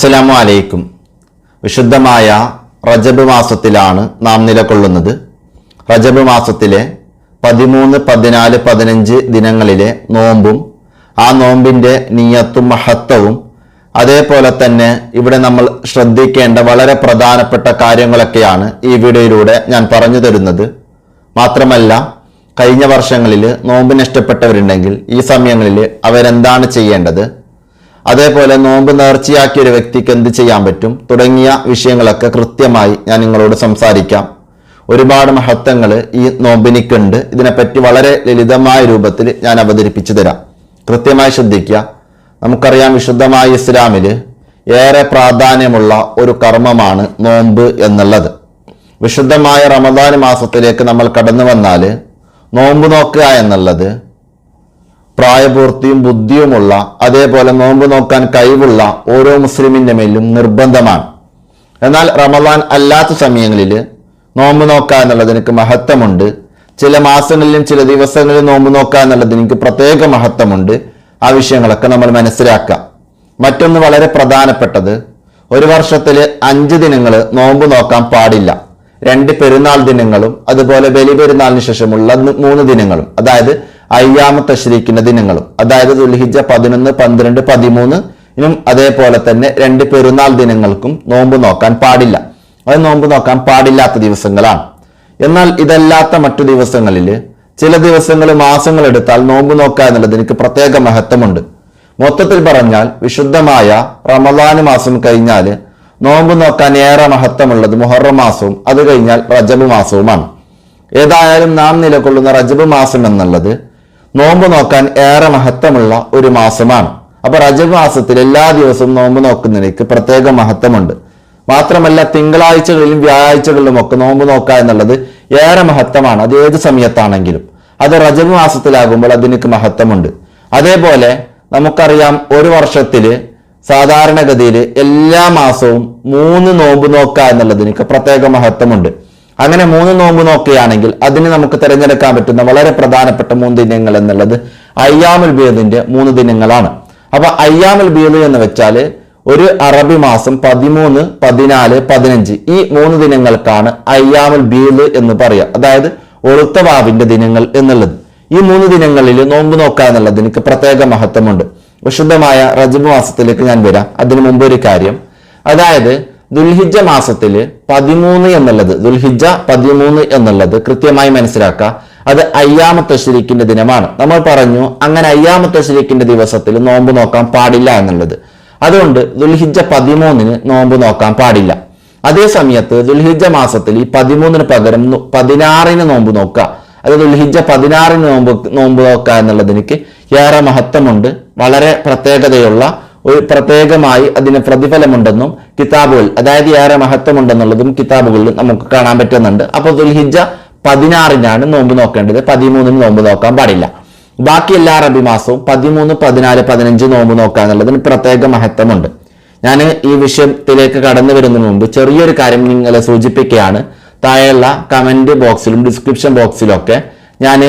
അസ്സലാമു അലൈക്കും. വിശുദ്ധമായ റജബ് മാസത്തിലാണ് നാം നിലകൊള്ളുന്നത്. റജബ് മാസത്തിലെ പതിമൂന്ന് പതിനാല് പതിനഞ്ച് ദിനങ്ങളിലെ നോമ്പും ആ നോമ്പിന്റെ നീയത്തും മഹത്വവും അതേപോലെ തന്നെ ഇവിടെ നമ്മൾ ശ്രദ്ധിക്കേണ്ട വളരെ പ്രധാനപ്പെട്ട കാര്യങ്ങളൊക്കെയാണ് ഈ വീഡിയോയിലൂടെ ഞാൻ പറഞ്ഞു തരുന്നത്. മാത്രമല്ല കഴിഞ്ഞ വർഷങ്ങളിൽ നോമ്പ് നഷ്ടപ്പെട്ടവരുണ്ടെങ്കിൽ ഈ സമയങ്ങളിൽ അവരെന്താണ് ചെയ്യേണ്ടത്? അതേപോലെ നോമ്പ് നേർച്ചയാക്കിയ ഒരു വ്യക്തിക്ക് എന്ത് ചെയ്യാൻ പറ്റും? തുടങ്ങിയ വിഷയങ്ങളൊക്കെ കൃത്യമായി ഞാൻ നിങ്ങളോട് സംസാരിക്കാം. ഒരുപാട് മഹത്വങ്ങൾ ഈ നോമ്പിനിക്കുണ്ട്. ഇതിനെപ്പറ്റി വളരെ ലളിതമായ രൂപത്തിൽ ഞാൻ അവതരിപ്പിച്ചു തരാം. കൃത്യമായി ശ്രദ്ധിക്കുക. നമുക്കറിയാം വിശുദ്ധമായ ഇസ്ലാമിൽ ഏറെ പ്രാധാന്യമുള്ള ഒരു കർമ്മമാണ് നോമ്പ് എന്നുള്ളത്. വിശുദ്ധമായ റമദാൻ മാസത്തിലേക്ക് നമ്മൾ കടന്നു വന്നാൽ നോമ്പ് നോക്കുക എന്നുള്ളത് പ്രായപൂർത്തിയും ബുദ്ധിയുമുള്ള അതേപോലെ നോമ്പ് നോക്കാൻ കഴിവുള്ള ഓരോ മുസ്ലിമിന്റെ മേലും നിർബന്ധമാണ്. എന്നാൽ റമദാൻ അല്ലാത്ത സമയങ്ങളിൽ നോമ്പ് നോക്കുക എന്നുള്ളത് എനിക്ക് മഹത്വമുണ്ട്. ചില മാസങ്ങളിലും ചില ദിവസങ്ങളിലും നോമ്പ് നോക്കുക എന്നുള്ളത് എനിക്ക് പ്രത്യേക മഹത്വമുണ്ട്. ആ വിഷയങ്ങളൊക്കെ നമ്മൾ മനസ്സിലാക്കാം മറ്റൊന്ന് വളരെ പ്രധാനപ്പെട്ടത് ഒരു വർഷത്തിൽ അഞ്ച് ദിനങ്ങൾ നോമ്പ് നോക്കാൻ പാടില്ല. രണ്ട് പെരുന്നാൾ ദിനങ്ങളും അതുപോലെ ബലി പെരുന്നാളിന് ശേഷമുള്ള മൂന്ന് ദിനങ്ങളും. അതായത് അയ്യാമ തശ്രീക്കിന്റെ ദിനങ്ങളും. അതായത് ദുൽഹിജ പതിനൊന്ന് പന്ത്രണ്ട് പതിമൂന്ന്. ഇനും അതേപോലെ തന്നെ രണ്ട് പെരുന്നാൾ ദിനങ്ങൾക്കും നോമ്പ് നോക്കാൻ പാടില്ല. അത് നോമ്പ് നോക്കാൻ പാടില്ലാത്ത ദിവസങ്ങളാണ്. എന്നാൽ ഇതല്ലാത്ത മറ്റു ദിവസങ്ങളിൽ ചില ദിവസങ്ങൾ മാസങ്ങൾ എടുത്താൽ നോമ്പ് നോക്കുക എന്നുള്ളത് എനിക്ക് പ്രത്യേക മഹത്വമുണ്ട്. മൊത്തത്തിൽ പറഞ്ഞാൽ വിശുദ്ധമായ റമദാന് മാസം കഴിഞ്ഞാൽ നോമ്പ് നോക്കാൻ ഏറെ മഹത്വമുള്ളത് മുഹറം മാസവും അത് കഴിഞ്ഞാൽ റജബ് മാസവുമാണ്. ഏതായാലും നാം നിലകൊള്ളുന്ന റജബ് മാസം എന്നുള്ളത് നോമ്പ് നോക്കാൻ ഏറെ മഹത്വമുള്ള ഒരു മാസമാണ്. അപ്പൊ റജബ് മാസത്തിൽ എല്ലാ ദിവസവും നോമ്പ് നോക്കുന്നതിലേക്ക് പ്രത്യേക മഹത്വമുണ്ട്. മാത്രമല്ല തിങ്കളാഴ്ചകളിലും വ്യാഴാഴ്ചകളിലും ഒക്കെ നോമ്പ് നോക്കുക എന്നുള്ളത് ഏറെ മഹത്വമാണ്. അത് ഏത് സമയത്താണെങ്കിലും. അത് റജബ് മാസത്തിലാകുമ്പോൾ അതിനൊക്കെ മഹത്വമുണ്ട്. അതേപോലെ നമുക്കറിയാം ഒരു വർഷത്തിൽ സാധാരണഗതിയിൽ എല്ലാ മാസവും മൂന്ന് നോമ്പ് നോക്കുക എന്നുള്ളതിനൊക്കെ പ്രത്യേക മഹത്വമുണ്ട്. അങ്ങനെ മൂന്ന് നോമ്പ് നോക്കുകയാണെങ്കിൽ അതിന് നമുക്ക് തിരഞ്ഞെടുക്കാൻ പറ്റുന്ന വളരെ പ്രധാനപ്പെട്ട മൂന്ന് ദിനങ്ങൾ എന്നുള്ളത് അയ്യാമുൽ ബീദിന്റെ മൂന്ന് ദിനങ്ങളാണ്. അപ്പൊ അയ്യാമുൽ ബീദ് എന്ന് വെച്ചാൽ ഒരു അറബി മാസം പതിമൂന്ന് പതിനാല് പതിനഞ്ച് ഈ മൂന്ന് ദിനങ്ങൾക്കാണ് അയ്യാമുൽ ബീദ് എന്ന് പറയുക. അതായത് ഒളുത്ത വാവിന്റെ ദിനങ്ങൾ എന്നുള്ളത്. ഈ മൂന്ന് ദിനങ്ങളിൽ നോമ്പ് നോക്കുക എന്നുള്ളത് എനിക്ക് പ്രത്യേക മഹത്വമുണ്ട്. വിശുദ്ധമായ റജബ് മാസത്തിലേക്ക് ഞാൻ വരാം. അതിനു മുമ്പ് ഒരു കാര്യം. അതായത് ദുൽഹിജ മാസത്തിൽ പതിമൂന്ന് എന്നുള്ളത് ദുൽഹിജ പതിമൂന്ന് എന്നുള്ളത് കൃത്യമായി മനസ്സിലാക്കുക. അത് അയ്യാമത്തെ ശരിക്കിന്റെ ദിനമാണ്. നമ്മൾ പറഞ്ഞു അങ്ങനെ അയ്യാമത്തെ ശരിക്കിന്റെ ദിവസത്തിൽ നോമ്പ് നോക്കാൻ പാടില്ല എന്നുള്ളത്. അതുകൊണ്ട് ദുൽഹിജ പതിമൂന്നിന് നോമ്പ് നോക്കാൻ പാടില്ല. അതേ സമയത്ത് ദുൽഹിജ മാസത്തിൽ ഈ പതിമൂന്നിന് പകരം പതിനാറിന് നോമ്പ് നോക്കുക. അത് ദുൽഹിജ പതിനാറിന് നോമ്പ് നോമ്പ് നോക്കുക എന്നുള്ളതിനേക്ക് ഏറെ മഹത്വമുണ്ട്. വളരെ പ്രത്യേകതയുള്ള ഒരു പ്രത്യേകമായി അതിന് പ്രതിഫലമുണ്ടെന്നും കിതാബുകൾ അതായത് ഏറെ മഹത്വമുണ്ടെന്നുള്ളതും കിതാബുകളിൽ നമുക്ക് കാണാൻ പറ്റുന്നുണ്ട്. അപ്പോൾ ദുൽഹിജ പതിനാറിനാണ് നോമ്പ് നോക്കേണ്ടത്. പതിമൂന്നിന് നോമ്പ് നോക്കാൻ പാടില്ല. ബാക്കി എല്ലാ അറബി മാസവും പതിമൂന്ന് പതിനാല് പതിനഞ്ച് നോമ്പ് നോക്കുക എന്നുള്ളതിന് പ്രത്യേക മഹത്വമുണ്ട്. ഞാൻ ഈ വിഷയത്തിലേക്ക് കടന്നു വരുന്നതിന് മുമ്പ് ചെറിയൊരു കാര്യം നിങ്ങളെ സൂചിപ്പിക്കുകയാണ്. താഴെയുള്ള കമന്റ് ബോക്സിലും ഡിസ്ക്രിപ്ഷൻ ബോക്സിലും ഒക്കെ ഞാൻ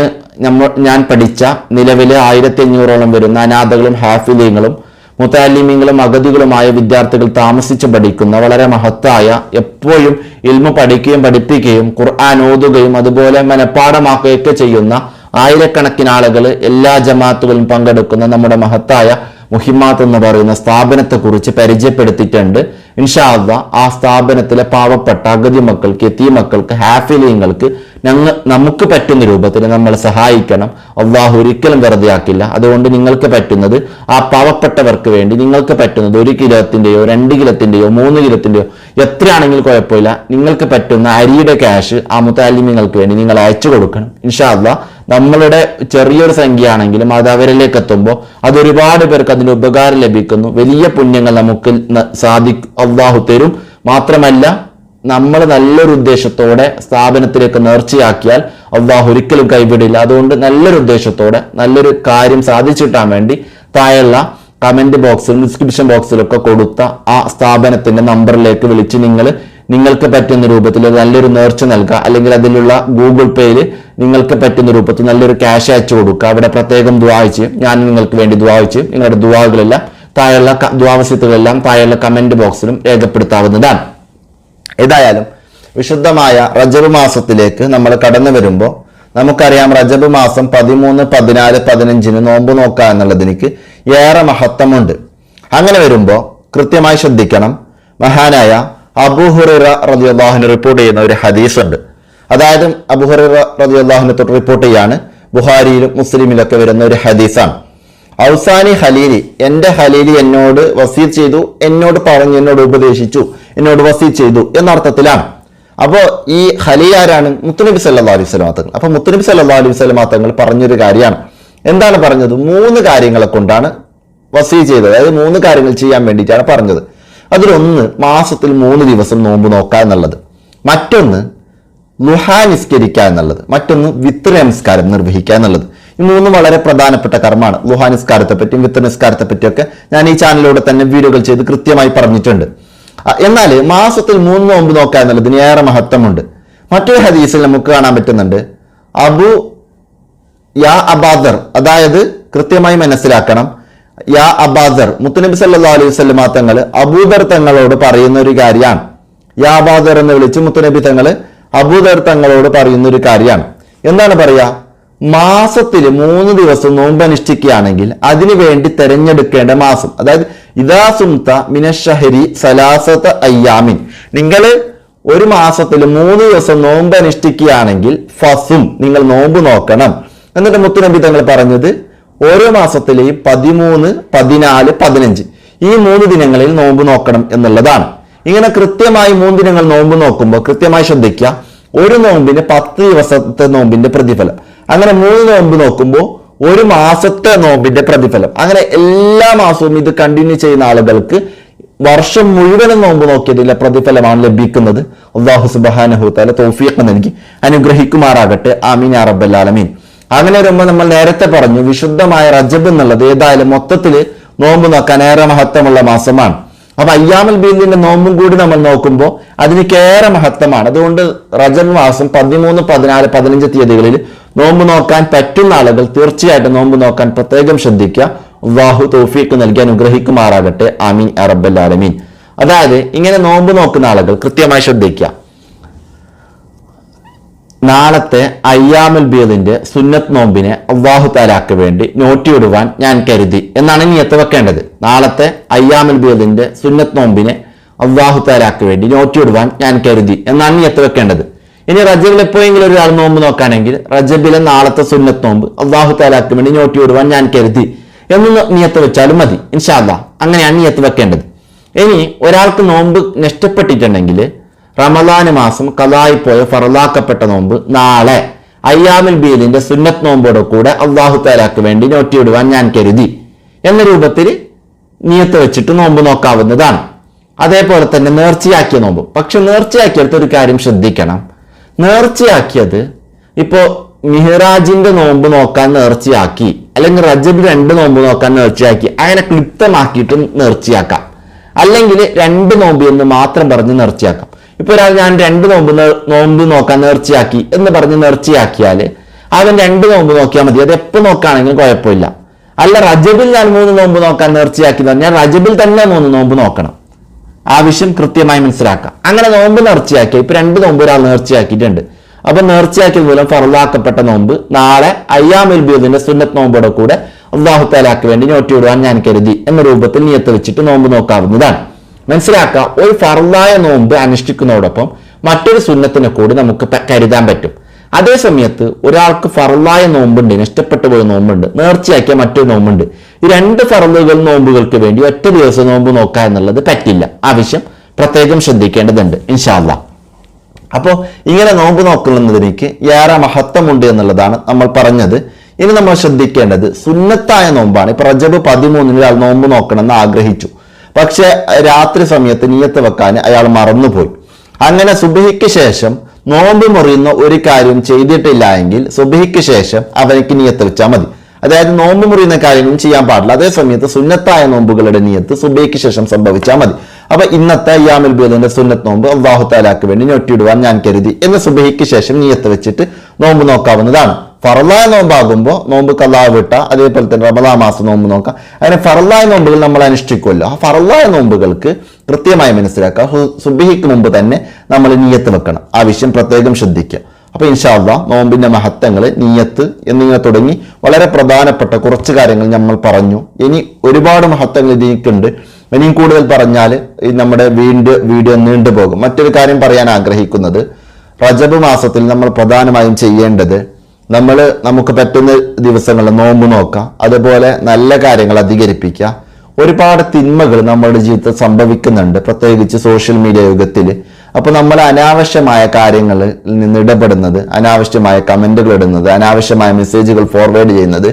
ഞാൻ പഠിച്ച നിലവിലെ ആയിരത്തി അഞ്ഞൂറോളം വരുന്ന അനാഥകളും ഹാഫിലീങ്ങളും മുത്താലിമീങ്ങളും അഗതികളുമായ വിദ്യാർത്ഥികൾ താമസിച്ച് പഠിക്കുന്ന വളരെ മഹത്തായ എപ്പോഴും ഇൽമ പഠിക്കുകയും പഠിപ്പിക്കുകയും ഖുർആൻ ഓതുകയും അതുപോലെ മനഃപ്പാടമാക്കുകയൊക്കെ ചെയ്യുന്ന ആയിരക്കണക്കിന് ആളുകൾ എല്ലാ ജമാത്തുകളും പങ്കെടുക്കുന്ന നമ്മുടെ മഹത്തായ മുഹിമാത്ത് എന്ന് പറയുന്ന സ്ഥാപനത്തെ കുറിച്ച് പരിചയപ്പെടുത്തിയിട്ടുണ്ട്. ഇൻഷാ അള്ളാ ആ സ്ഥാപനത്തിലെ പാവപ്പെട്ട അഗതി മക്കൾക്ക് എത്തിയ മക്കൾക്ക് ഹാഫിലിയങ്ങൾക്ക് ഞങ്ങൾ നമുക്ക് പറ്റുന്ന രൂപത്തിൽ നമ്മൾ സഹായിക്കണം. അള്ളാഹു ഒരിക്കലും വെറുതെ ആക്കില്ല അതുകൊണ്ട് നിങ്ങൾക്ക് പറ്റുന്നത് ആ പാവപ്പെട്ടവർക്ക് വേണ്ടി നിങ്ങൾക്ക് പറ്റുന്നത് ഒരു കിലോത്തിന്റെയോ രണ്ട് കിലത്തിന്റെയോ മൂന്ന് കിലത്തിന്റെയോ എത്രയാണെങ്കിലും കുഴപ്പമില്ല. നിങ്ങൾക്ക് പറ്റുന്ന അരിയുടെ ക്യാഷ് ആ മുത്താലിമ്യങ്ങൾക്ക് വേണ്ടി നിങ്ങൾ അയച്ചു കൊടുക്കണം. ഇൻഷാ അള്ളാ നമ്മളുടെ ചെറിയൊരു സംഖ്യയാണെങ്കിലും അത് അവരിലേക്ക് എത്തുമ്പോൾ അത് ഒരുപാട് പേർക്ക് അതിന് ഉപകാരം ലഭിക്കുന്നു. വലിയ പുണ്യങ്ങൾ നമുക്ക് സാധി അള്ളാഹു തരും. മാത്രമല്ല നമ്മൾ നല്ലൊരു ഉദ്ദേശത്തോടെ സ്ഥാപനത്തിലേക്ക് നേർച്ചയാക്കിയാൽ അള്ളാഹു ഒരിക്കലും കൈവിടില്ല. അതുകൊണ്ട് നല്ലൊരു ഉദ്ദേശത്തോടെ നല്ലൊരു കാര്യം സാധിച്ചിട്ടാൻ വേണ്ടി താഴെയുള്ള കമന്റ് ബോക്സിലും ഡിസ്ക്രിപ്ഷൻ ബോക്സിലൊക്കെ കൊടുത്ത ആ സ്ഥാപനത്തിന്റെ നമ്പറിലേക്ക് വിളിച്ച് നിങ്ങൾ നിങ്ങൾക്ക് പറ്റുന്ന രൂപത്തിൽ നല്ലൊരു നേർച്ച നൽകുക അല്ലെങ്കിൽ അതിലുള്ള ഗൂഗിൾ പേയിൽ നിങ്ങൾക്ക് പറ്റുന്ന രൂപത്തിൽ നല്ലൊരു ക്യാഷ് അയച്ചു കൊടുക്കുക. അവിടെ പ്രത്യേകം ദ്വാഹിച്ച് ഞാൻ നിങ്ങൾക്ക് വേണ്ടി ദ്വാഹിച്ച് നിങ്ങളുടെ ദ്വാകളെല്ലാം താഴെയുള്ള ദ്വാവശ്യത്തുകളെല്ലാം താഴെയുള്ള കമന്റ് ബോക്സിലും രേഖപ്പെടുത്താവുന്നതാണ്. ഏതായാലും വിശുദ്ധമായ റജബ് മാസത്തിലേക്ക് നമ്മൾ കടന്നു വരുമ്പോൾ നമുക്കറിയാം റജബ് മാസം പതിമൂന്ന് പതിനാല് പതിനഞ്ചിന് നോമ്പ് നോക്കുക എന്നുള്ളതിനിക്ക് ഏറെ മഹത്വമുണ്ട്. അങ്ങനെ വരുമ്പോൾ കൃത്യമായി ശ്രദ്ധിക്കണം. മഹാനായ അബൂഹുറ റതിയുള്ളാഹുന് റിപ്പോർട്ട് ചെയ്യുന്ന ഒരു ഹദീസ് ഉണ്ട് അതായത് അബുഹുറ റതിയുള്ളാഹുനെ തൊട്ട് റിപ്പോർട്ട് ചെയ്യാണ്. ബുഹാരിയിലും മുസ്ലിമിലൊക്കെ വരുന്ന ഒരു ഹദീസാണ്. ഔസാനി ഹലീലി എന്റെ ഹലീലി എന്നോട് വസീർ ചെയ്തു എന്നോട് പറഞ്ഞു എന്നോട് ഉപദേശിച്ചു എന്നോട് വസീർ ചെയ്തു എന്നർത്ഥത്തിലാണ് അപ്പോ അപ്പോൾ ഈ ഹലി ആരാണ്? മുത്തുനബി സല്ലാ അലൈഹി സ്വലാ തങ്ങൾ അപ്പൊ മുത്തുനബി സല്ലാ അലൈഹി സ്വലാ തങ്ങൾ പറഞ്ഞൊരു കാര്യമാണ്. എന്താണ് പറഞ്ഞത്? മൂന്ന് കാര്യങ്ങളെ കൊണ്ടാണ് വസീ ചെയ്തത്. അതായത് മൂന്ന് കാര്യങ്ങൾ ചെയ്യാൻ വേണ്ടിയിട്ടാണ് പറഞ്ഞത്. അതിലൊന്ന് മാസത്തിൽ മൂന്ന് ദിവസം നോമ്പ് നോക്കുക എന്നുള്ളത്. മറ്റൊന്ന് ലുഹാ നിസ്കരിക്കുക എന്നുള്ളത്. മറ്റൊന്ന് വിത്ര നമസ്കാരം നിർവഹിക്കുക എന്നുള്ളത്. ഈ മൂന്ന് വളരെ പ്രധാനപ്പെട്ട കർമ്മമാണ്. ലുഹാ നിസ്കാരത്തെ പറ്റിയും വിത്ര നിസ്കാരത്തെ പറ്റിയൊക്കെ ഞാൻ ഈ ചാനലിലൂടെ തന്നെ വീഡിയോകൾ ചെയ്ത് കൃത്യമായി പറഞ്ഞിട്ടുണ്ട്. എന്നാൽ മാസത്തിൽ മൂന്ന് നോമ്പ് നോക്കുക എന്നുള്ളതിന് ഏറെ മഹത്വമുണ്ട്. മറ്റൊരു ഹദീസിൽ നമുക്ക് കാണാൻ പറ്റുന്നുണ്ട്. അബു യാ അബാദർ അതായത് കൃത്യമായി മനസ്സിലാക്കണം. യാ അബാദർ. മുത്തുനബി സല്ലാ അലൈഹി വസല്ലമ തങ്ങൾ അബൂദർ തങ്ങളോട് പറയുന്ന ഒരു കാര്യമാണ്. യാ അബാദർ എന്ന് വിളിച്ച് മുത്തുനബി തങ്ങൾ അബൂദർ തങ്ങളോട് പറയുന്ന ഒരു കാര്യമാണ്. എന്താണ് പറയുക മാസത്തിൽ മൂന്ന് ദിവസം നോമ്പ് അനുഷ്ഠിക്കുകയാണെങ്കിൽ അതിനു വേണ്ടി തെരഞ്ഞെടുക്കേണ്ട മാസം. അതായത് ഇതാ സുംത മിനഷഹരി സലാസത്ത് അയ്യാമിൻ. നിങ്ങൾ ഒരു മാസത്തിൽ മൂന്ന് ദിവസം നോമ്പ് അനുഷ്ഠിക്കുകയാണെങ്കിൽ ഫസും നിങ്ങൾ നോമ്പ് നോക്കണം. എന്നിട്ട് മുത്തുനബി തങ്ങൾ പറഞ്ഞത് ഓരോ മാസത്തിലെയും പതിമൂന്ന് പതിനാല് പതിനഞ്ച്. ഈ മൂന്ന് ദിനങ്ങളിൽ നോമ്പ് നോക്കണം എന്നുള്ളതാണ്. ഇങ്ങനെ കൃത്യമായി മൂന്ന് ദിനങ്ങൾ നോമ്പ് നോക്കുമ്പോൾ കൃത്യമായി ശ്രദ്ധിക്കുക. ഒരു നോമ്പിന് പത്ത് ദിവസത്തെ നോമ്പിന്റെ പ്രതിഫലം. അങ്ങനെ മൂന്ന് നോമ്പ് നോക്കുമ്പോൾ ഒരു മാസത്തെ നോമ്പിന്റെ പ്രതിഫലം. അങ്ങനെ എല്ലാ മാസവും ഇത് കണ്ടിന്യൂ ചെയ്യുന്ന ആളുകൾക്ക് വർഷം മുഴുവനും നോമ്പ് നോക്കിയതിലെ പ്രതിഫലമാണ് ലഭിക്കുന്നത്. അള്ളാഹു സുബാനഹു തല തൗഫീഖ് നൽകി. അനുഗ്രഹിക്കുമാറാകട്ടെ. ആമീൻ അറബല്ലാലമീൻ അങ്ങനെ വരുമ്പോൾ നമ്മൾ നേരത്തെ പറഞ്ഞു വിശുദ്ധമായ റജബ് എന്നുള്ളത് ഏതായാലും മൊത്തത്തിൽ നോമ്പ് നോക്കാൻ ഏറെ മഹത്വമുള്ള മാസമാണ്. അപ്പൊ അയ്യാമൽ ബീദിന്റെ നോമ്പും കൂടി നമ്മൾ നോക്കുമ്പോൾ അതിനേക്കേറെ മഹത്വമാണ്. അതുകൊണ്ട് റജബ് മാസം പതിമൂന്ന് പതിനാല് പതിനഞ്ച് തീയതികളിൽ നോമ്പ് നോക്കാൻ പറ്റുന്ന ആളുകൾ തീർച്ചയായിട്ടും നോമ്പ് നോക്കാൻ പ്രത്യേകം ശ്രദ്ധിക്കുക. വാഹു തോഫിക്ക് നൽകി അനുഗ്രഹിക്കുമാറാകട്ടെ. ആമീൻ. അറബൽ ആലമീൻ. അതായത് ഇങ്ങനെ നോമ്പ് നോക്കുന്ന ആളുകൾ കൃത്യമായി ശ്രദ്ധിക്കുക. നാളത്തെ അയ്യാമൽ ബീദിന്റെ സുന്നത്ത് നോമ്പിനെ അള്ളാഹു താലാക്ക് വേണ്ടി നോട്ടിയിടുവാൻ ഞാൻ കരുതി എന്നാണ് നിയത്ത് വെക്കേണ്ടത്. നാളത്തെ അയ്യാമൽ ബീദിന്റെ സുന്നത്ത് നോമ്പിനെ അള്ളാഹു താലാക്ക് വേണ്ടി നോട്ടിയിടുവാൻ ഞാൻ കരുതി എന്നാണ് നിയത്ത് വെക്കേണ്ടത്. ഇനി റജബിൽ എപ്പോഴെങ്കിലും ഒരാൾ നോമ്പ് നോക്കുകയാണെങ്കിൽ റജബിലെ നാളത്തെ സുന്നത്ത് നോമ്പ് അള്ളാഹു താലാക്ക് വേണ്ടി നോട്ടിയിടുവാൻ ഞാൻ കരുതി എന്ന് നിയത്ത് വെച്ചാലും മതി. ഇൻഷാല്ല അങ്ങനെയാണ് നിയത്ത് വെക്കേണ്ടത്. ഇനി ഒരാൾക്ക് നോമ്പ് നഷ്ടപ്പെട്ടിട്ടുണ്ടെങ്കിൽ റമദാന് മാസം കലായി പോയ ഫറലാക്കപ്പെട്ട നോമ്പ് നാളെ. അയ്യാമിൽ ബീലിന്റെ സുന്നത്ത് നോമ്പോടെ കൂടെ അള്ളാഹു താലാക്ക് വേണ്ടി നോറ്റിയിടുവാൻ ഞാൻ കരുതി. എന്ന രൂപത്തിൽ നിയത്ത് വെച്ചിട്ട് നോമ്പ് നോക്കാവുന്നതാണ്. അതേപോലെ തന്നെ നേർച്ചയാക്കിയ നോമ്പ്. പക്ഷെ നേർച്ചയാക്കിയടുത്ത് ഒരു കാര്യം ശ്രദ്ധിക്കണം. നേർച്ചയാക്കിയത് ഇപ്പോ മിഹ്റാജിന്റെ നോമ്പ് നോക്കാൻ നേർച്ചയാക്കി അല്ലെങ്കിൽ റജബ് രണ്ട് നോമ്പ് നോക്കാൻ നേർച്ചയാക്കി അങ്ങനെ ക്ലിപ്തമാക്കിയിട്ട് നേർച്ചയാക്കാം. അല്ലെങ്കിൽ രണ്ട് നോമ്പ് എന്ന് മാത്രം പറഞ്ഞ് നേർച്ചയാക്കാം. ഇപ്പൊ ഒരാൾ ഞാൻ രണ്ട് നോമ്പ് നോമ്പ് നോക്കാൻ നേർച്ചയാക്കി എന്ന് പറഞ്ഞ് നേർച്ചയാക്കിയാൽ അവൻ രണ്ട് നോമ്പ് നോക്കിയാൽ മതി. അത് എപ്പോൾ നോക്കുകയാണെങ്കിലും കുഴപ്പമില്ല. അല്ല റജബിൽ ഞാൻ മൂന്ന് നോമ്പ് നോക്കാൻ നേർച്ചയാക്കി ഞാൻ റജബിൽ തന്നെ മൂന്ന് നോമ്പ് നോക്കണം. ആവശ്യം കൃത്യമായി മനസ്സിലാക്കാം. അങ്ങനെ നോമ്പ് നേർച്ചയാക്കി ഇപ്പൊ രണ്ട് നോമ്പ് ഒരാൾ നേർച്ചയാക്കിയിട്ടുണ്ട്. അപ്പൊ നേർച്ചയാക്കിയത് മൂലം ഫറലാക്കപ്പെട്ട നോമ്പ് നാളെ അയ്യാമുൽ ബീദിന്റെ സുന്നത്ത് നോമ്പോടെ കൂടെ അള്ളാഹു താലാക്ക് വേണ്ടി നോട്ടി വിടുവാൻ ഞാൻ കരുതി എന്ന രൂപത്തിൽ നിയത്ത് വെച്ചിട്ട് നോമ്പ് നോക്കാവുന്നതാണ്. മനസ്സിലാക്കുക ഒരു ഫറലായ നോമ്പ് അനുഷ്ഠിക്കുന്നതോടൊപ്പം മറ്റൊരു സുന്നത്തിനെ കൂടി നമുക്ക് കരുതാൻ പറ്റും. അതേ സമയത്ത് ഒരാൾക്ക് ഫറലായ നോമ്പുണ്ട് നഷ്ടപ്പെട്ടു പോയ നോമ്പുണ്ട് നേർച്ചയാക്കിയ മറ്റൊരു നോമ്പുണ്ട്. ഈ രണ്ട് ഫറലുകൾ നോമ്പുകൾക്ക് വേണ്ടി ഒറ്റ ദിവസം നോമ്പ് നോക്കുക എന്നുള്ളത് പറ്റില്ല. ആവശ്യം പ്രത്യേകം ശ്രദ്ധിക്കേണ്ടതുണ്ട് ഇൻഷാല്ല അപ്പോൾ ഇങ്ങനെ നോമ്പ് നോക്കുന്നതിലേക്ക് ഏറെ മഹത്വമുണ്ട് എന്നുള്ളതാണ് നമ്മൾ പറഞ്ഞത്. ഇനി നമ്മൾ ശ്രദ്ധിക്കേണ്ടത് സുന്നത്തായ നോമ്പാണ്. ഇപ്പൊ റജബ് പതിമൂന്നിന് ഒരാൾ നോമ്പ് നോക്കണമെന്ന് ആഗ്രഹിച്ചു. പക്ഷെ രാത്രി സമയത്ത് നീയത്ത് വെക്കാൻ അയാൾ മറന്നുപോയി. അങ്ങനെ സുബഹിക്ക് ശേഷം നോമ്പ് മുറിയുന്ന ഒരു കാര്യം ചെയ്തിട്ടില്ല എങ്കിൽ സുബഹിക്ക് ശേഷം അവനക്ക് നീയത്ത് വെച്ചാൽ മതി. അതായത് നോമ്പ് മുറിയുന്ന കാര്യങ്ങളും ചെയ്യാൻ പാടില്ല. അതേസമയത്ത് സുന്നത്തായ നോമ്പുകളുടെ നീയത്ത് സുബഹിക്ക് ശേഷം സംഭവിച്ചാൽ മതി. അപ്പൊ ഇന്നത്തെ അയ്യാമിൽ ബീദിന്റെ സുന്നത്ത് നോമ്പ് അള്ളാഹു താലാക്ക് വേണ്ടി ഞൊട്ടിയിടുവാൻ ഞാൻ കരുതി എന്ന് സുബഹിക്ക് ശേഷം നീയത്ത് വെച്ചിട്ട് നോമ്പ് നോക്കാവുന്നതാണ്. ഫറലായ നോമ്പാകുമ്പോൾ നോമ്പ് കല്ലാ വിട്ട അതേപോലെ തന്നെ റമദാ മാസം നോമ്പ് നോക്കാം. അങ്ങനെ ഫറലായ നോമ്പുകൾ നമ്മൾ അനുഷ്ഠിക്കുമല്ലോ. ആ ഫറലായ നോമ്പുകൾക്ക് കൃത്യമായി മനസ്സിലാക്കുക. സുബഹിക്ക് മുമ്പ് തന്നെ നമ്മൾ നീയത്ത് വെക്കണം. ആ വിഷയം പ്രത്യേകം ശ്രദ്ധിക്കുക. അപ്പൊ ഇൻഷാല്ല നോമ്പിന്റെ മഹത്വങ്ങൾ നീയത്ത് എന്നിങ്ങനെ തുടങ്ങി വളരെ പ്രധാനപ്പെട്ട കുറച്ച് കാര്യങ്ങൾ നമ്മൾ പറഞ്ഞു. ഇനി ഒരുപാട് മഹത്വങ്ങൾ ഇതിലേക്കുണ്ട് ഇനിയും കൂടുതൽ പറഞ്ഞാൽ നമ്മുടെ വീണ്ടും വീഡിയോ നീണ്ടുപോകും മറ്റൊരു കാര്യം പറയാൻ ആഗ്രഹിക്കുന്നത് റജബ് മാസത്തിൽ നമ്മൾ പ്രധാനമായും ചെയ്യേണ്ടത് നമ്മൾ നമുക്ക് പറ്റുന്ന ദിവസങ്ങളിൽ നോമ്പ് നോക്കാം അതുപോലെ നല്ല കാര്യങ്ങൾ അധികരിപ്പിക്കുക. ഒരുപാട് തിന്മകൾ നമ്മുടെ ജീവിതത്തിൽ സംഭവിക്കുന്നുണ്ട് പ്രത്യേകിച്ച് സോഷ്യൽ മീഡിയ യുഗത്തിൽ അപ്പോൾ നമ്മൾ അനാവശ്യമായ കാര്യങ്ങളിൽ നിന്ന് ഇടപെടുന്നത് അനാവശ്യമായ കമന്റുകൾ ഇടുന്നത് അനാവശ്യമായ മെസ്സേജുകൾ ഫോർവേഡ് ചെയ്യുന്നത്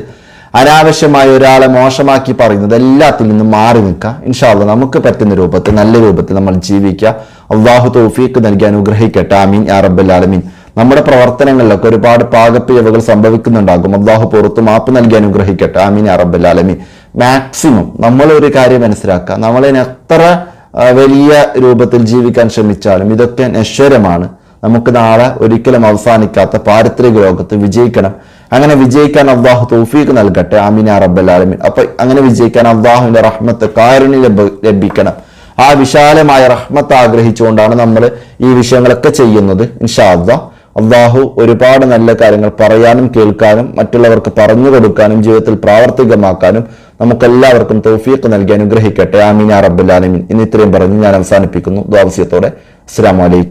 അനാവശ്യമായ ഒരാളെ മോശമാക്കി പറയുന്നത് എല്ലാത്തിൽ നിന്നും മാറി നിൽക്കുക ഇൻഷാല്ല നമുക്ക് പറ്റുന്ന രൂപത്തിൽ നല്ല രൂപത്തിൽ നമ്മൾ ജീവിക്കുക. അള്ളാഹു തോഫീക്ക് നൽകി അനുഗ്രഹിക്കട്ടെ. ആമീൻ. യാ റബ്ബൽ ആലമീൻ. നമ്മുടെ പ്രവർത്തനങ്ങളിലൊക്കെ ഒരുപാട് പാകപ്പിഴവുകൾ സംഭവിക്കുന്നുണ്ടാകും. അള്ളാഹു പുറത്ത് മാപ്പ് നൽകി അനുഗ്രഹിക്കട്ടെ. ആമീൻ. യാ റബ്ബൽ ആലമീൻ. മാക്സിമം നമ്മൾ ഒരു കാര്യം മനസ്സിലാക്കുക നമ്മളിന് എത്ര വലിയ രൂപത്തിൽ ജീവിക്കാൻ ശ്രമിച്ചാലും ഇതൊക്കെ നശ്വരമാണ്. നമുക്ക് നാളെ ഒരിക്കലും അവസാനിക്കാത്ത പാരിത്രിക ലോകത്ത് വിജയിക്കണം. അങ്ങനെ വിജയിക്കാൻ അള്ളാഹു തോഫീക്ക് നൽകട്ടെ. അമിന റബ്ബൽ ആലമീൻ. അപ്പൊ അങ്ങനെ വിജയിക്കാൻ അള്ളാഹുവിന്റെ റഹ്മത്ത് കാരുണ്യ ലഭിക്കണം. ആ വിശാലമായ റഹ്മത്ത് ആഗ്രഹിച്ചുകൊണ്ടാണ് നമ്മൾ ഈ വിഷയങ്ങളൊക്കെ ചെയ്യുന്നത്. ഇൻഷാ അള്ളാഹ് അള്ളാഹു ഒരുപാട് നല്ല കാര്യങ്ങൾ പറയാനും കേൾക്കാനും മറ്റുള്ളവർക്ക് പറഞ്ഞു കൊടുക്കാനും ജീവിതത്തിൽ പ്രാവർത്തികമാക്കാനും നമുക്കെല്ലാവർക്കും തൗഫീഖ് നൽകി അനുഗ്രഹിക്കട്ടെ. ആമീൻ റബ്ബുൽ ആലമീൻ. ഇന്ന് ഇത്രയും പറഞ്ഞ് ഞാൻ അവസാനിപ്പിക്കുന്നു. ദ്വാവസ്യത്തോടെ അസ്സാം വലൈക്കും